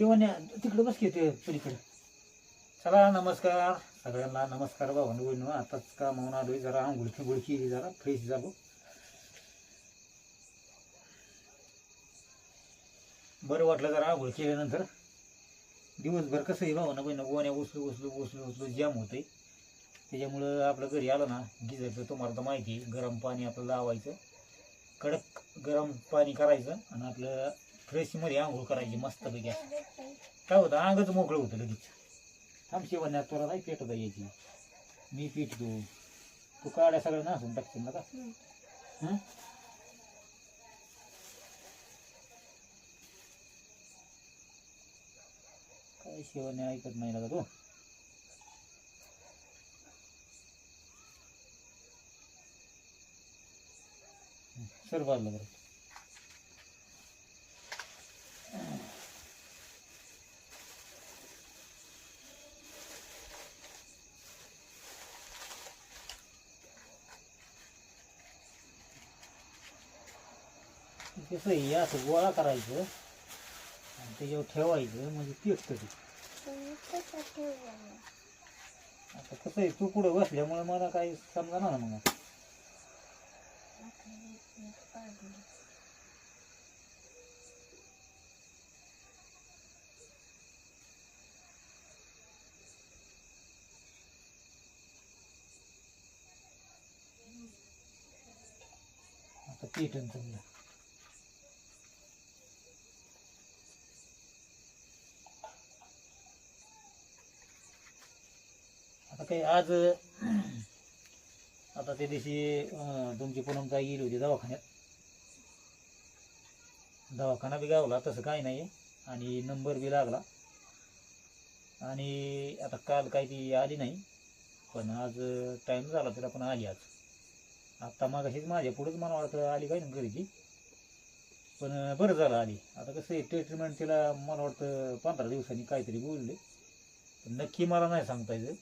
शिवण्या तिकडे बस घेते ते पलीकडे. चला नमस्कार. सगळ्यांना नमस्कार भावांनो बहिणीनो आताच कामावून आलोय जरा आंघोळ गुळखी जरा फ्रेश झालो. बरं वाटलं जरा आंघोळ केल्यानंतर. दिवसभर कसं आहे भावना बहिणं गोण्या उचलू उचलू उचलू उचलू जाम होते त्याच्यामुळं आपलं घरी आलं ना गिजरचं तुम्हाला तर माहिती आहे गरम पाणी आपलं लावायचं. कडक गरम पाणी करायचं आणि आपलं फ्रेशमध्ये आंघोळ करायची मस्तपैकी. असं. काय होतं अंगच मोकळं होतं लगेच. थांब शिवण्यात तुला नाही पेटत यायची मी पिटतो तू काड्या सगळ्या नासून टाकशील ना का? हं? काय ऐकत नाही ना का तू? सर बाजूला बरं. कसं हे असं गोळा करायचं आणि त्याच्यावर ठेवायचं म्हणजे पेटतं ते आता कसं आहे तू पुढे बसल्यामुळे मला काही समजा ना मग. आता पेटन समजा. काही आज आता त्या दिवशी तुमची पूनम येईल गेली होती दवाखान्यात. दवाखाना बी गावला तसं काही नाही. आणि नंबर बी लागला. आणि आता काल काही ती आली नाही. पण आज टाईम झाला तिला पण आली आज. आत्ता मागाशीच माझ्या पुढेच मला वाटतं आली काय ना घरी पण बरं झालं आली. आता कसं आहे ट्रीटमेंट तिला मला वाटतं पंधरा दिवसांनी काहीतरी बोलले. पण नक्की मला नाही सांगता येतं.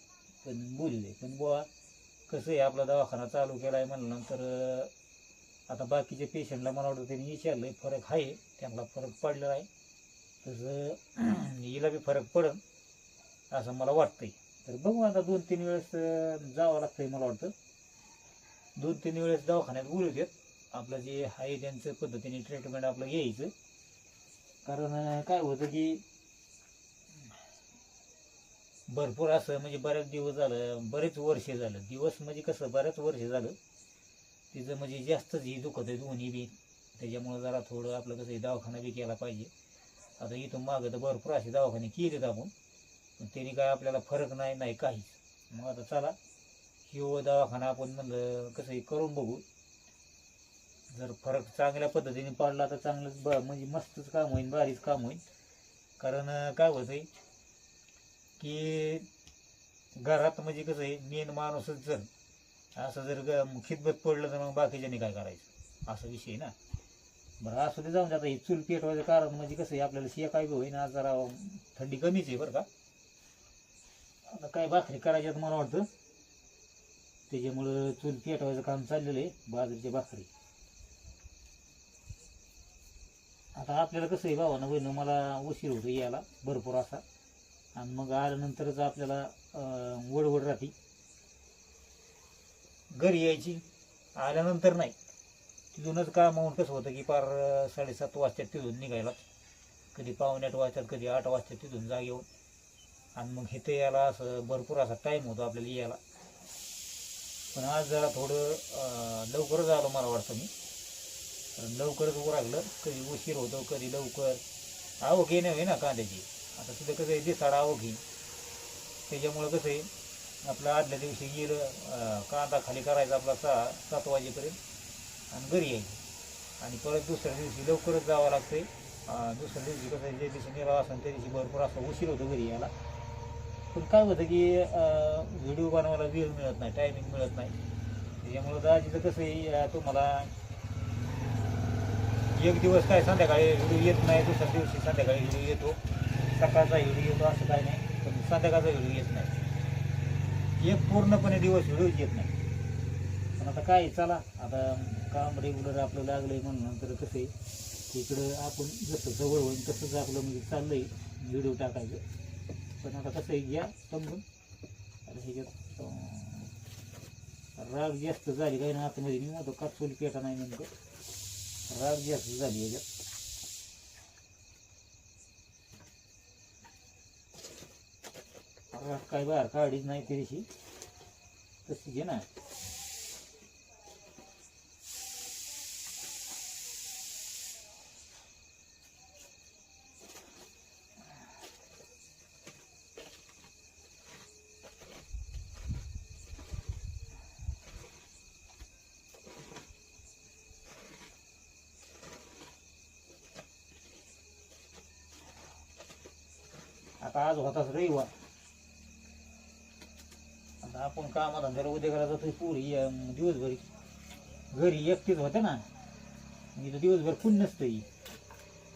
पण बोलले. पण बुवा कसं आहे आपला दवाखाना चालू केला आहे म्हणल्यानंतर आता बाकीच्या पेशंटला मला वाटतं त्यांनी विचारलं आहे फरक आहे त्यांना फरक पडलेला आहे. तसं हिला बी फरक पडन असं मला वाटतंय. तर बघू आता दोन तीन वेळेस जावं लागतंय मला वाटतं. दोन तीन वेळेस दवाखान्यात बोलवतात आपलं जे आहे त्यांचं पद्धतीने ट्रीटमेंट आपलं घ्यायचं. कारण काय होतं की भरपूर असं म्हणजे बऱ्याच दिवस झालं बरेच वर्ष झालं. दिवस म्हणजे कसं बऱ्याच वर्ष झालं. तिचं म्हणजे जास्तच ही दुखत आहे दोन्ही बी. त्याच्यामुळं जरा थोडं आपलं कसं दवाखाना बी केला पाहिजे. आता इथून मागं तर भरपूर असे दवाखाने केलेत आपण. पण त्याने काय आपल्याला फरक नाही नाही काहीच. मग आता चला किंवा दवाखाना आपण म्हणलं कसं करून बघू. जर फरक चांगल्या पद्धतीने पडला तर चांगलंच ब म्हणजे मस्तच काम होईल भारीच काम होईल कारण काय काय आहे की घरात म्हणजे कसं आहे मेन माणूसच जर असं जर ग- खिदमत पडलं तर मग बाकीच्यानी काय करायचं? असा विषय ना. बरं असं ते जाऊन जाता हे चूल पेटवायचं कारण म्हणजे कसं आहे आपल्याला शिया काय बी होईना जरा थंडी कमीच आहे बरं का. आता काय भाकरी करायच्यात मला वाटतं. त्याच्यामुळं चूल पेटवायचं काम चाललेलं आहे बाजरीची भाकरी. आता आपल्याला कसं आहे भावानं बहिणं मला उशीर होतो यायला भरपूर असा. आणि मग आल्यानंतरच आपल्याला वडवड राहते. घरी यायची. आल्यानंतर नाही. तिथूनच कामावून कसं होतं की पार साडेसात वाजता तिथून निघायला. कधी पावणे आठ वाजतात कधी आठ वाजता तिथून जाग येऊन. आणि मग इथे यायला असं भरपूर असा टाईम होतो आपल्याला यायला. पण आज जरा थोडं लवकरच आलो मला वाटतं मी. कारण लवकरच लागलं कधी उशीर होतो कधी लवकर. आवक येणे होई ना कांद्याची. आता तिथं कसं आहे दिसाडा आवक येईल त्याच्यामुळं कसं आहे आपला आदल्या दिवशी येईल कांदा खाली करायचा आपला सहा सात वाजेपर्यंत आणि घरी यायचं. आणि परत दुसऱ्या दिवशी लवकरच जावं लागतंय. आहे दुसऱ्या दिवशी कसं आहे, ज्या दिवशी निघाला असेल त्या दिवशी भरपूर असा उशीर होतो घरी यायला. पण काय होतं की व्हिडिओ बनवायला वेळ मिळत नाही टायमिंग मिळत नाही. त्याच्यामुळं दाजीचं कसं आहे तुम्हाला एक दिवस काय संध्याकाळी व्हिडिओ येत नाही दुसऱ्या दिवशी संध्याकाळी व्हिडिओ येतो. सकाळचा व्हिडिओ येतो असं काही नाही. पण संध्याकाळचा व्हिडिओ येत नाही. एक पूर्णपणे दिवस व्हिडिओच येत नाही. पण आता काय चला. आता काम रेग्युलर आपलं लागलं आहे म्हणून नंतर कसं आहे इकडं आपण जसं जवळ होईल तसंच आपलं म्हणजे चाललं आहे व्हिडिओ टाकायचं. पण आता कसं आहे घ्या समजून आता ह्याच्यात राग जास्त झाली काही ना आतमध्ये. मी आता कापसोली पेटा नाही नेमकं. राग जास्त झाली ह्याच्यात काय बाहेर काढीच नाही तरीशी तशी घे ना. आता आज होताच रविवार. आपण कामाला जर उद्या करायला जातो पुरी दिवसभरी घरी एकटीच होते ना मी तर दिवसभर कोण नसतं ही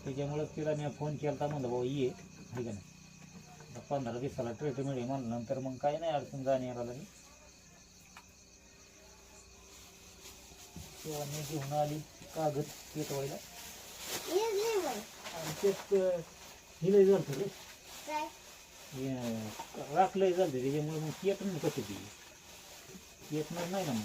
त्याच्यामुळं तिला मी फोन केला तर म्हणलं भाऊ ये. आहे का नाही? पंधरा दिवसाला ट्रीटमेंट आहे म्हणलं नंतर मग काही नाही अडचण जाणे यायला लागली तेव्हा मी घेऊन आली कागद पेटवायला. आणि अं, हिलंय झालं रे. राखलंय झालं त्याच्यामुळे मग येत नाही कसं ती येत नाही ना मग.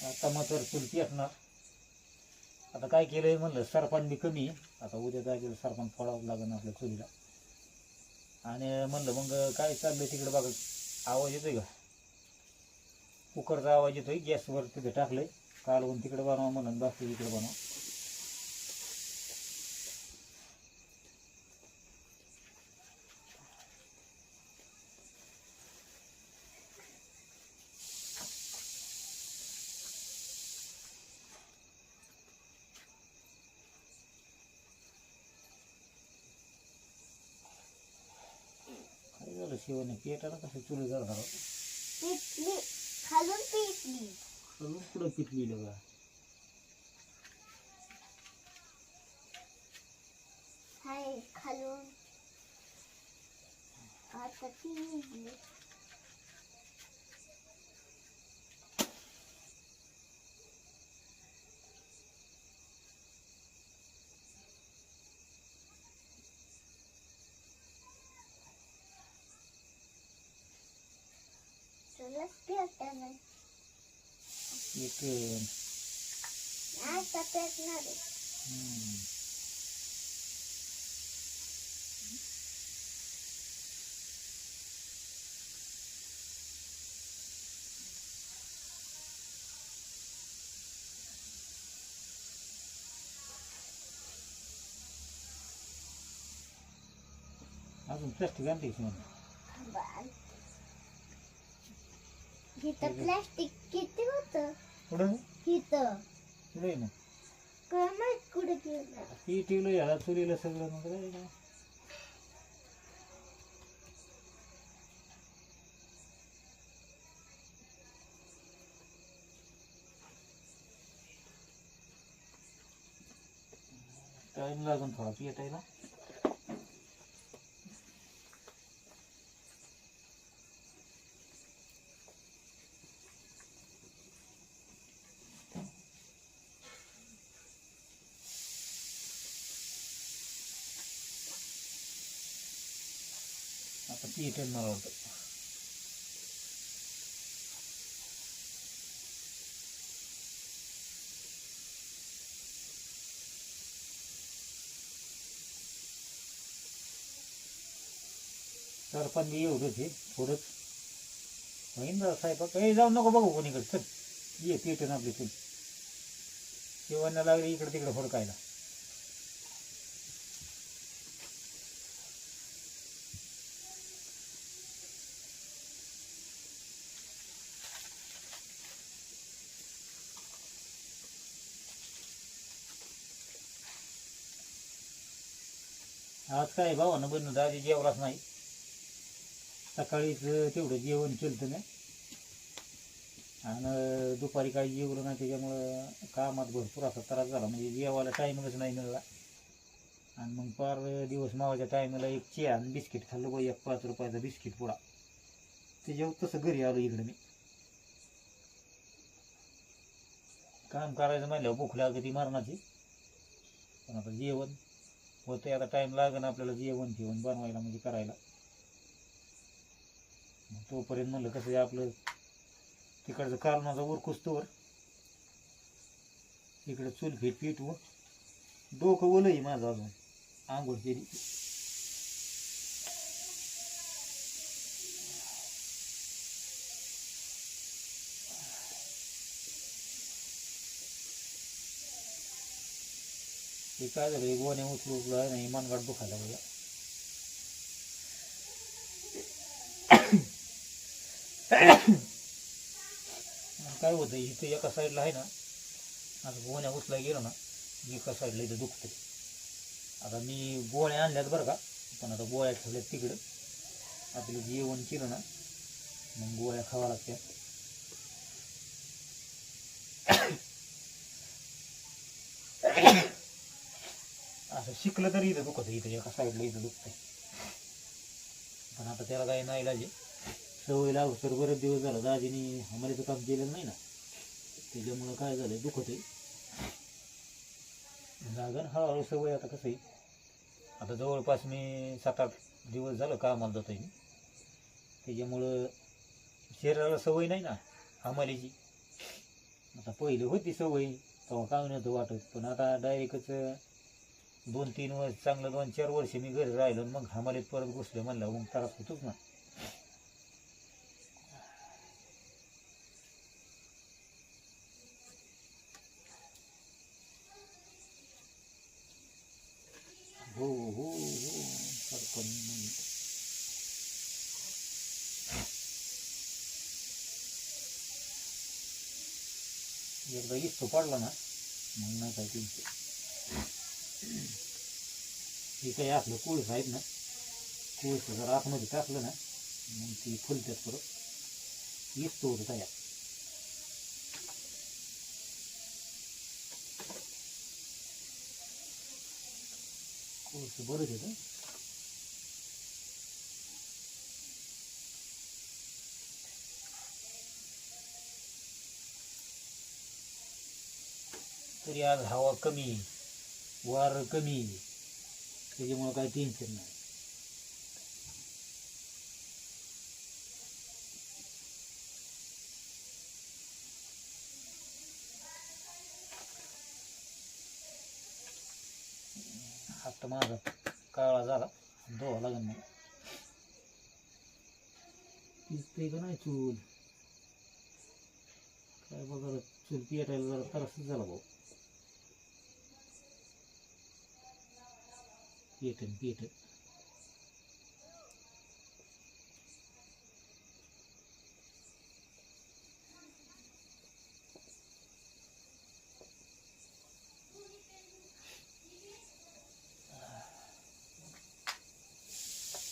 टमाटर चुलती असणार. आता काय केलंय म्हणलं सरपण बी कमी. आहे. आता उद्या जायचं सरपण फोडावं लागेल आपल्या चुलीला आणि म्हणलं मग काय चाललंय तिकडे बघा. आवाज येतोय का? कुकरचा आवाज येतोय. गॅसवर तिथे टाकलंय. कालवून तिकडे बनवा म्हणून बाकी इकडे बनवा. झालं शिवाने पेटाला कसं चुली पिटली. खालून पिटली. खालून पुढं पिटली बघा हाय खालून. आता ती निघली तुलाच पेटणार नाही एक अं, आता पेटणार आहे हम्म, अजून प्लास्टिक आणते शिवाने बाल इथं प्लास्टिक किती होत? इथं. पुढे ना. काय माहीत कुठे चुलीला सगळं मग काय काय. टाइम लागून थोडा पेटायला आता पेटेल मला वाटतं सरपण बी एवढंच हे थोडंच. होईन ना साहेब. काही जाऊ नको बघू कोणीकडे. चल ये पेटून आपली चल. शेवणला लागले इकडे तिकडे फडकायला. आज काय भावानं बनवत आधी जेवलाच नाही. सकाळीच तेवढं जेवण केलं नाही आणि दुपारी काही जेवलं नाही त्याच्यामुळं कामात भरपूर असा त्रास झाला. म्हणजे जेवायला टायमिंगच नाही मिळाला. आणि मग पार दिवस मावाच्या टायमाला एक चिया आणि बिस्किट खाल्लं बघ एक पाच रुपयाचा बिस्किट पुडा. त्याच्यावर तसं घरी आलो इकडं मी. काम करायचं म्हणल्यावर भूक लागते मरणाची. पण आता जेवण व आता टाईम लागेल आपल्याला जेवण घेऊन बनवायला म्हणजे करायला. मग तोपर्यंत म्हणलं कसं आहे आपलं तिकडचं कालमाचा उरकुस तोवर इकडं चूल पीठ पिटवून डोकं ओलंही माझं अजून. आंघोळ केली. ते काय झालं गोण्या उचलू उचलू आहे नाही मनगाट दुखायला लागला. काय होतं इथं एका साईडला आहे ना आता गोण्या उचला गेलो ना एका साईडला इथं दुखते आता मी गोळ्या आणल्यात बरं का पण आता गोळ्या ठेवल्यात तिकडं. आपलं जेवण केलं ना मग गोळ्या खावा लागत्या. असं शिकलं तरी इथं दुखत इथं एका साईडला इथं दुखतंय. पण आता त्याला काही नाही लाजे सवय लागू तर बरेच दिवस झालं दाजीनी आम्हाला काम केलेलं नाही ना. त्याच्यामुळं काय झालं दुखत आहे. लागन हळूहळू सवय आता कसं आहे. आता जवळपास मी सात आठ दिवस झालं कामाला जातोय मी. त्याच्यामुळं शरीराला सवय नाही ना हमालीची आता पहिले होती सवय तेव्हा काय नव्हतं वाटत. पण आता डायरेक्टच दोन तीन वर्ष चांगलं दोन चार वर्ष मी घरी राहिलो मग हमालीत परत घुसले म्हणलं मग त्रास होतोच ना. हो हो हो सरपण एकदा इस्तो पडला ना मग नाही काय टेन्शन. हे काही आपलं कोळस आहेत ना कोळस जर आतमध्ये टाकलं ना मग ती फुलतात परत. इस्तो होतं तयार. कोळस बरंच येतं तरी आज हवा कमी वार कमी. त्याच्यामुळं काही टेन्शन नाही. हात माझा काळा झाला. धुवा लागेल मग दिसते का नाही चूल? काय बघा चूल पेटायला जरा त्रासच झाला भाऊ. पेटन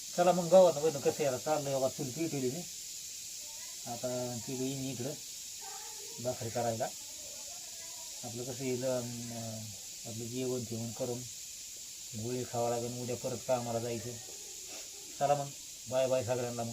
चला मग गावात बघ कसं यायला चाललंय बाबा चूल पेटवली मी आता ती येईन इकडं भाकरी करायला. आपलं कसं येईल आपलं जेवण जेवण करून. गोळी खावा लागेल उद्या परत कामाला जायचं. चला मग. बाय बाय सगळ्यांना मग.